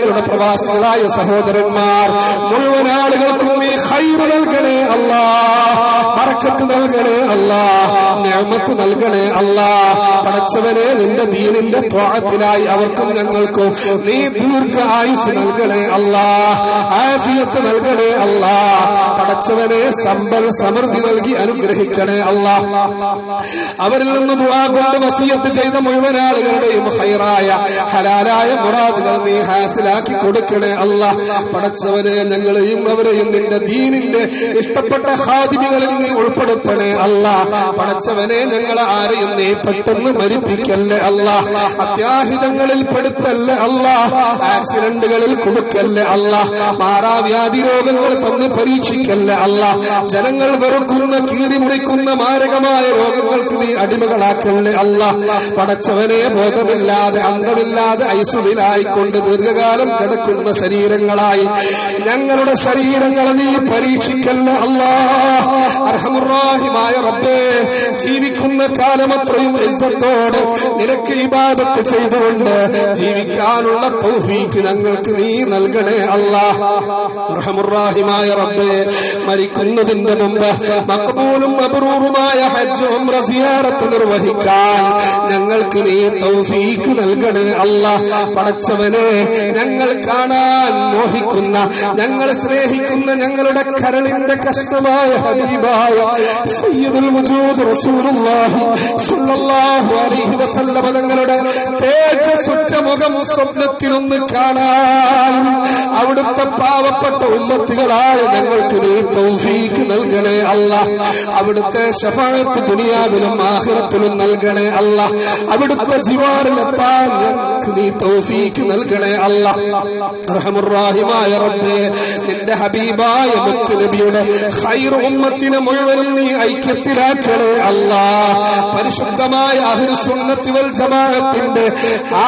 ഞങ്ങളുടെ പ്രവാസികളായ സഹോദരന്മാർ മുഴുവൻ ആളുകൾക്കും നീ ഹൈർ നൽകണേ അല്ലാ പറക്കത്ത് നൽകണേ അല്ലാ ഞാമത്ത് നൽകണേ അല്ലാ. പടച്ചവനെ നിന്റെ ദീനിന്റെ ത്വാഹത്തിലായി അവർക്കും ഞങ്ങൾക്കും നീ ദീർഘ ആയുസ് നൽകണേ അല്ലാ ആഫിയത്ത് നൽകണേ അല്ലാ. പടച്ചവനെ സമ്പൽ സമൃദ്ധി നൽകി അനുഗ്രഹിക്കണേ അല്ലാ. അവരിൽ നിന്ന് ദുആ കൊണ്ട് വസിയത്ത് ചെയ്ത മുഴുവൻ ആളുകളുടെയും ഹൈറായ ഹലാലായ മുറാദുകൾ നീ ഹാസിലാക്കി കൊടുക്കണേ അല്ല. പടച്ചവനെ ഞങ്ങളെയും അവരെയും നിന്റെ ദീനിന്റെ ഇഷ്ടപ്പെട്ട ഹാദിമികളിൽ നീ ഉൾപ്പെടുത്തണേ അല്ല. പടച്ചവനെ ഞങ്ങളെ ആരെയും നീ പെട്ടെന്ന് മരിപ്പിക്കല്ലേ അല്ല. അത്യാഹിതങ്ങളിൽ പെടുത്തല്ലേ അല്ല. ആക്സിഡന്റുകളിൽ കൊടുക്കല്ലേ അല്ല. മാറാവ്യാധി രോഗങ്ങൾ തന്ന് പരീക്ഷിക്കല്ലേ അല്ല. ജനങ്ങൾ വെറുക്കുന്ന കീറി മുറിക്കുന്ന മാരകമായ രോഗങ്ങൾക്ക് നീ അടിമകളാക്കല്ലേ അല്ല. പടച്ചവനെ ബോധമില്ലാതെ അന്തമില്ലാതെ ഐസുവിലായിക്കൊണ്ട് ദീർഘകാലം കിടക്കുന്ന ശരീരങ്ങളായി. ഞങ്ങളുടെ ശരീരങ്ങളെ നീ പരീക്ഷിക്കല്ല അല്ലാ. അർഹമുറാഹിമായ റബ്ബേ ജീവിക്കുന്ന കാലം അത്രയും ഇസ്സത്തോടെ നിനക്ക് ഇബാദത്ത് ചെയ്തുകൊണ്ട് ജീവിക്കാനുള്ള തൗഫീക്ക് ഞങ്ങൾക്ക് നീ നൽകണേ അല്ലാ. അർഹമുറാഹിമായ റബ്ബേ മരിക്കുന്നതിന്റെ മുമ്പ് മക്ബൂലും മബ്രൂറുമായ ഹജ്ജ് സിയാറത്ത് നിർവഹിക്കാൻ ഞങ്ങൾക്ക് നീ തൗഫീക്ക് നൽകണേ അള്ളാഹ് പടച്ചവനെ ഞങ്ങൾ കാണാൻ മോഹിക്കുന്ന ഞങ്ങൾ സ്നേഹിക്കുന്ന ഞങ്ങളുടെ കരളിന്റെ കഷ്ടമായ ഹബീബായ സയ്യിദുൽ മുജൂദ് റസൂലുള്ളാഹി സ്വല്ലല്ലാഹു അലൈഹി വസല്ലമ തങ്ങളുടെ തേജസ്സുറ്റ മുഖം സ്വപ്നത്തിലൊന്ന് കാണാൻ അവിടുത്തെ പാവപ്പെട്ട ഉമ്മത്തുകളായ ഞങ്ങൾക്ക് നീ തൗഫീക്ക് നൽകണേ അല്ല. അവിടുത്തെ ഷഫായത്ത് ദുനിയാവിലും ആഖിറത്തിലും നൽകണേ അല്ല. അവിടുത്തെ ജിവാറിലെത്താൻ ഞങ്ങൾക്ക് നീ തൗഫീക്ക് നൽകണേ അല്ല. റഹമുറാഹിമായ റബ്ബേ നിന്റെ ഹബീബായ നബിയുടെ ഖൈർ ഉമ്മത്തിനെ മുഴുവനും നീ ഐക്യത്തിലാക്കണേ അല്ല. പരിശുദ്ധമായ അഹ്ലുസുന്നത്തി വൽ ജമാഅത്തിന്റെ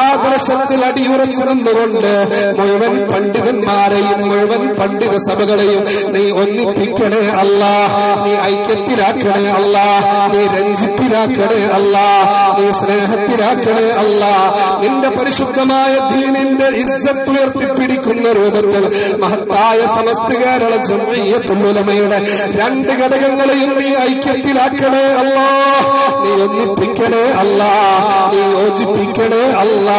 ആദർശത്തിൽ അടിയുറച്ചിരുന്നുകൊണ്ട് മുഴുവൻ പണ്ഡിതന്മാരെയും മുഴുവൻ പണ്ഡിത സഭകളെയും നീ ഒന്നിപ്പിക്കണേ അല്ല. നീ ഐക്യത്തിലാക്കണേ അല്ല. നീ രഞ്ജിപ്പിലാക്കണേ അല്ല. നീ സ്നേഹത്തിലാക്കണേ അല്ല. നിന്റെ പരിശുദ്ധമായ ദീനിന്റെ ഇസ്സത്ത് ഉയർത്തിപ്പിടിക്കുന്ന രൂപത്തിൽ മഹത്തായ സമസ്ത കേരള ജമയത്തുലമയുടെ രണ്ട് ഘടകങ്ങളെയും നീ ഐക്യത്തിലാക്കണേ അല്ല. നീ ഒന്നിപ്പിക്കണേ അല്ല. നീ യോജിപ്പിക്കണേ അല്ല.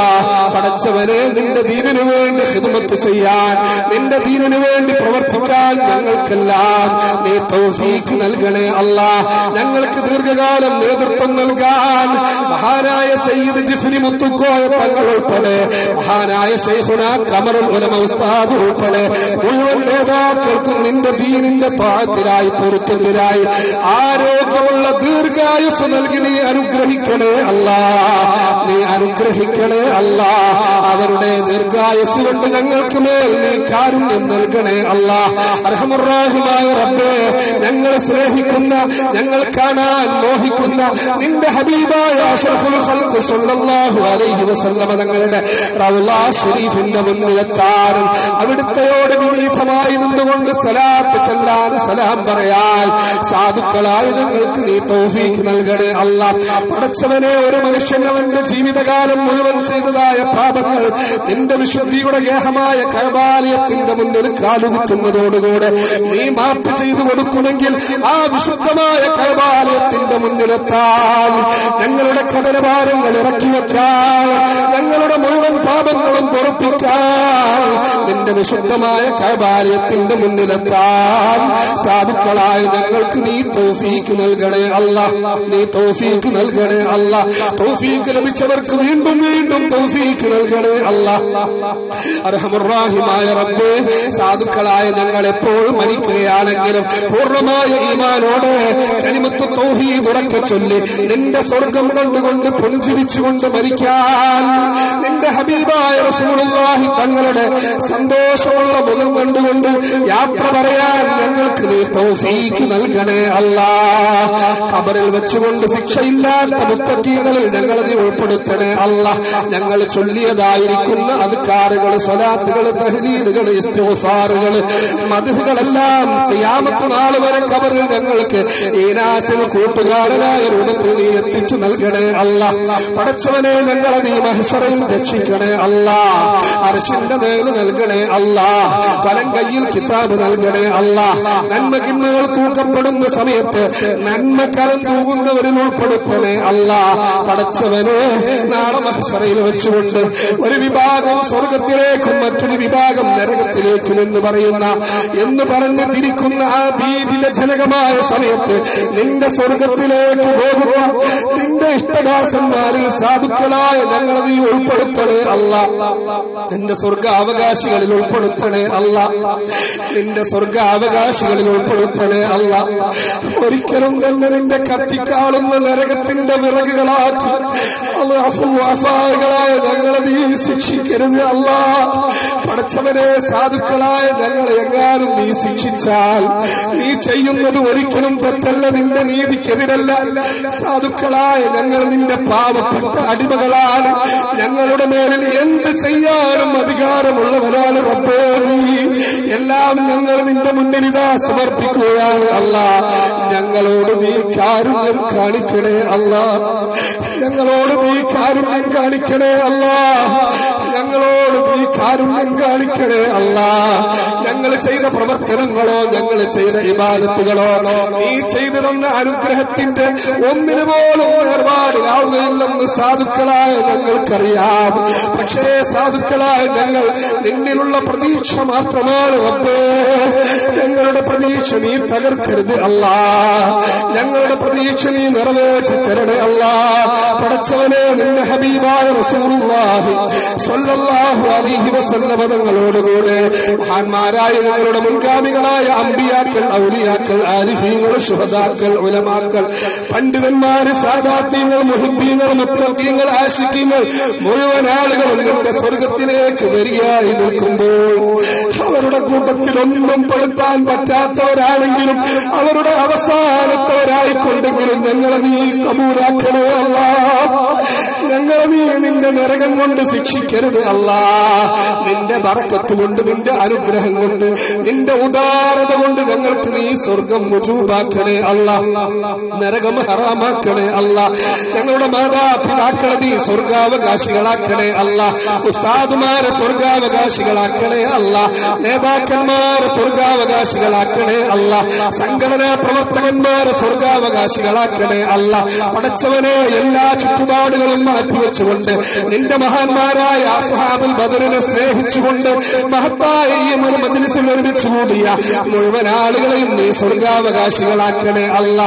പടച്ചവനെ നിന്റെ ദീനിനു വേണ്ടി ഹിതുമത്ത് ചെയ്യാൻ നിന്റെ ദീനിനു വേണ്ടി പ്രവർത്തിക്കാൻ ഞങ്ങൾക്കെല്ലാം നീ തൗഫീഖ് നൽകണേ അല്ല. ഞങ്ങൾക്ക് ദീർഘകാലം നേതൃത്വം നൽകാൻ മഹാനായ സയ്യിദ് ജിഫിനി മുത്തുക്കോയ തങ്ങൾ ഉൾപ്പെടെ മഹാനായ ശൈഖുന കമറുൽ ഉലമ ഉസ്താദ് ഉൾപ്പെടെ മുഴുവൻ നേതാക്കൾക്കും നിന്റെ ദീനിന്റെ താഴത്തിലായി പൊരുത്തത്തിലായി ആരോഗ്യമുള്ള ദീർഘായുസ് നൽകി നീ അനുഗ്രഹിക്കണേ അല്ല. നീ അനുഗ്രഹിക്കണേ അല്ല. അവരുടെ ദീർഘായുസ് കൊണ്ട് ഞങ്ങൾക്ക് മേൽ നീ കാരുണ്യം നൽകണേ അല്ല. അർഹമുറാഹിമായ റബ്ബേ ഞങ്ങൾ സ്നേഹിക്കുന്ന ഞങ്ങൾ കാണാൻ മോഹിക്കുന്ന നിന്റെ ഹബീബായ അഷ്റഫുൽ ഖൽഖ് സല്ലല്ലാഹു അലൈഹി വസല്ലമ തങ്ങളുടെ റൗള ഷരീഫിന്റെ മുന്നിലെത്താനും അവിടുത്തെയോട് വിനീതമായി നിന്നുകൊണ്ട് സലാത്ത് ചെല്ലാൻ സലാം പറയാൻ സാധുക്കളായ ഞങ്ങൾക്ക് നീ തോഫീക്ക് നൽകണേ അല്ല. പടച്ചവനെ ഒരു മനുഷ്യൻ അവന്റെ ജീവിതകാലം മുഴുവൻ ചെയ്തതായ പാപങ്ങൾ നിന്റെ വിശുദ്ധിയുടെ ഗേഹമായ കൈബാലയത്തിന്റെ മുന്നിൽ കാലുകുത്തുന്നതോടുകൂടെ നീ മാപ്പ് ചെയ്തു കൊടുക്കുമെങ്കിൽ ആ വിശുദ്ധമായ കൈബാലയത്തിന്റെ മുന്നിലെത്താൻ ഞങ്ങളുടെ കടലഭാരങ്ങൾ ഇറക്കി വെക്കാൻ ഞങ്ങളുടെ മുഴുവൻ പാപങ്ങളും പൊറപ്പിക്കാൻ നിന്റെ വിശുദ്ധമായ കൈബാലയത്തിന്റെ മുന്നിലെത്താൻ സാധുക്കളായ ഞങ്ങൾക്ക് നീ തോഫീക്ക് നൽകണേ അല്ല. നീ തോഫീക്ക് നൽകണേ അല്ല. തോഫീക്ക് ലഭിച്ചവർക്ക് വീണ്ടും വീണ്ടും തോഫീക്ക് നൽകണേ അല്ല. അർഹമുറാഹിമായ റബ്ബേ സാധുക്കളായ ഞങ്ങൾ എപ്പോഴും മരിക്കുകയാണെങ്കിലും പൂർണമായ ഈമാനോടെ കലിമത്ത് തൗഹീദ് ഉറക്കെ ചൊല്ലി നിന്റെ സ്വർഗം കണ്ടുകൊണ്ട് പുഞ്ചിരിച്ചുകൊണ്ട് മരിക്കാൻ നിന്റെ ഹബീബായ റസൂലുള്ളാഹി തങ്ങളുടെ സന്തോഷമുള്ള മുഖം കണ്ടുകൊണ്ട് യാത്ര പറയാൻ ഞങ്ങൾക്ക് നീ തൗഫീക്ക് നൽകണേ അല്ലാ. ഖബറിൽ വെച്ചുകൊണ്ട് ശിക്ഷയില്ലാത്ത മുത്തക്കീകളിൽ ഞങ്ങളെ നീ ഉൾപ്പെടുത്തണേ അല്ല. ഞങ്ങൾ ചൊല്ലിയതായിരിക്കുന്ന അധികാറുകൾ സ്വലാത്തുകൾ തഹലീലുകൾ ഇസ്തിഫാറുകൾ മധുകളെല്ലാം ചെയ്യാമത്ത നാൾ വരെ ഖബറിൽ ഞങ്ങൾക്ക് ഈനാസിൽ കൂട്ടുകാരനായ രൂപത്തിൽ നീ എത്തിച്ചു നൽകണേ അല്ല. പടച്ചവനെ ഞങ്ങളെ നീ മഹസറയിൽ രക്ഷിക്കണേ അല്ല. അർശിന്റെ നേര് നൽകണേ അല്ല. വലം കയ്യിൽ കിതാബ് നൽകണേ അല്ല. നന്മകിന്മകൾ തൂക്കപ്പെടുന്ന സമയത്ത് നന്മ കരം തൂകുന്നവരിൽ ഉൾപ്പെടുത്തണേ അല്ല. പടച്ചവനെ നാളെ മഹസറയിൽ വെച്ചുകൊണ്ട് ഒരു വിഭാഗം സ്വർഗത്തിലേക്കും മറ്റൊരു വിഭാഗം നരകത്തിലേക്കും എന്ന് പറയുന്ന എന്ന് പറഞ്ഞ് തിരിക്കുന്ന ആ ഭീതിജനകമായ സമയത്ത് നിന്റെ സ്വർഗത്തിലേക്ക് പോകുക. നിന്റെ ഇഷ്ടദാസന്മാരിൽ സാധുക്കളായ ഞങ്ങളെ നീ ഉൾപ്പെടുത്തണേ അല്ല. നിന്റെ സ്വർഗ അവകാശികളിൽ ഉൾപ്പെടുത്തണേ അല്ല. നിന്റെ സ്വർഗ അവകാശികളിൽ ഉൾപ്പെടുത്തണേ അല്ല. ഒരിക്കലും തന്നെ നിന്റെ കത്തിക്കാളുന്ന നരകത്തിന്റെ വിറകുകളാക്കി അഫാകളായ ഞങ്ങളെ നീ ശിക്ഷിക്കരുത് അല്ല. പഠിച്ചവരെ സാധുക്കളായ ഞങ്ങളെ എങ്ങാനും നീ ശിക്ഷിച്ചാൽ നീ ചെയ്യുന്നത് ഒരിക്കലും തെറ്റല്ല നിന്റെ നീതിക്കെതിരല്ല. സാധുക്കളായ ഞങ്ങൾ നിന്റെ പാവപ്പെട്ട അടിമകളാണ്. ഞങ്ങളുടെ മേലിൽ എന്ത് ചെയ്യാനും അധികാരമുള്ളവരാണ് റബ്ബേ നീ. എല്ലാം ഞങ്ങൾ നിന്റെ മുന്നിൽ ഇതാ സമർപ്പിക്കുകയാണ് അല്ല. ഞങ്ങളോട് നീ കാരുണ്യം കാണിക്കണേ അല്ല. ഞങ്ങളോട് നീ കാരുണ്യം കാണിക്കണേ അല്ല. ഞങ്ങളോട് നീ കാരുണ്യം കാണിക്കണേ അല്ല. ഞങ്ങൾ ചെയ്ത പ്രവർത്തനങ്ങളോ ഞങ്ങൾ ചെയ്ത ഇബാദത്തുകളോ നീ ചെയ്തു തന്ന അനുഗ്രഹത്തിന്റെ ഒന്നിനു പോലും ഏർപാടിലാവുകയില്ലെന്ന് സാധുക്കളായ ഞങ്ങൾക്കറിയാം. പക്ഷേ സാധുക്കളായ ഞങ്ങൾ നിന്നിലുള്ള പ്രതീക്ഷ മാത്രമാണ് റബ്ബേ. ഞങ്ങളുടെ പ്രതീക്ഷ നീ തകർക്കരുത് അല്ല. ഞങ്ങളുടെ പ്രതീക്ഷ നീ നിറവേറ്റി തരണേ അല്ല. പടച്ചവനെ നിന്റെ ഹബീബായ അലൈഹി മഹാന്മാരായ ഞങ്ങളുടെ മുൻഗാമികളായ അമ്പിയാക്കൾ ഔലിയാക്കൾ ആരിഫീങ്ങൾ ശുഹദാക്കൾ ഉലമാക്കൾ പണ്ഡിതന്മാര് സാദാത്യങ്ങൾ മുഹിബീങ്ങൾ മുത്തക്കീങ്ങൾ ആശിക്കീങ്ങൾ മുഴുവൻ ആളുകളും നിന്റെ സ്വർഗത്തിലേക്ക് വരികയായി നിൽക്കുമ്പോൾ അവരുടെ കൂട്ടത്തിൽ ഒന്നും പെടുത്താൻ പറ്റാത്തവരാണെങ്കിലും അവരുടെ അവസാനത്തവരായിക്കൊണ്ടെങ്കിലും ഞങ്ങളെ നീ കബൂലാക്കണേ അല്ല? ഞങ്ങളെ നീ നിന്റെ നരകം കൊണ്ട് ശിക്ഷിക്കരുത് അല്ല. നിന്റെ ബറക്കത്ത് കൊണ്ട് നിന്റെ അനുഗ്രഹം കൊണ്ട് നിന്റെ ഉദാരത കൊണ്ട് ഞങ്ങൾക്ക് നീ സ്വർഗം മുജൂബാക്കണേ അല്ല. നരകം ഹറാമാക്കണേ അല്ല. ഞങ്ങളുടെ മാതാപിതാക്കളെ നീ സ്വർഗാവകാശികളാക്കണേ അല്ല. ഉസ്താദുമാരെ സ്വർഗാവകാശികളാക്കണേ അല്ല. നേതാക്കന്മാരെ സ്വർഗാവകാശികളാക്കണേ അല്ല. സംഘടനാ പ്രവർത്തകന്മാരെ സ്വർഗാവകാശികളാക്കണേ അല്ല. പടച്ചവനെ എല്ലാ ചുറ്റുപാടുകളും മാറ്റിവെച്ചുകൊണ്ട് നിന്റെ മഹാന്മാരായ അസ്ഹാബുൽ ബദറിനെ സ്നേഹിച്ചുകൊണ്ട് മഹത്തായ ഈ കൂടിയ മുഴുവൻ ആളുകളെയും നീ സ്വർഗാവകാശികളാക്കണേ അല്ല.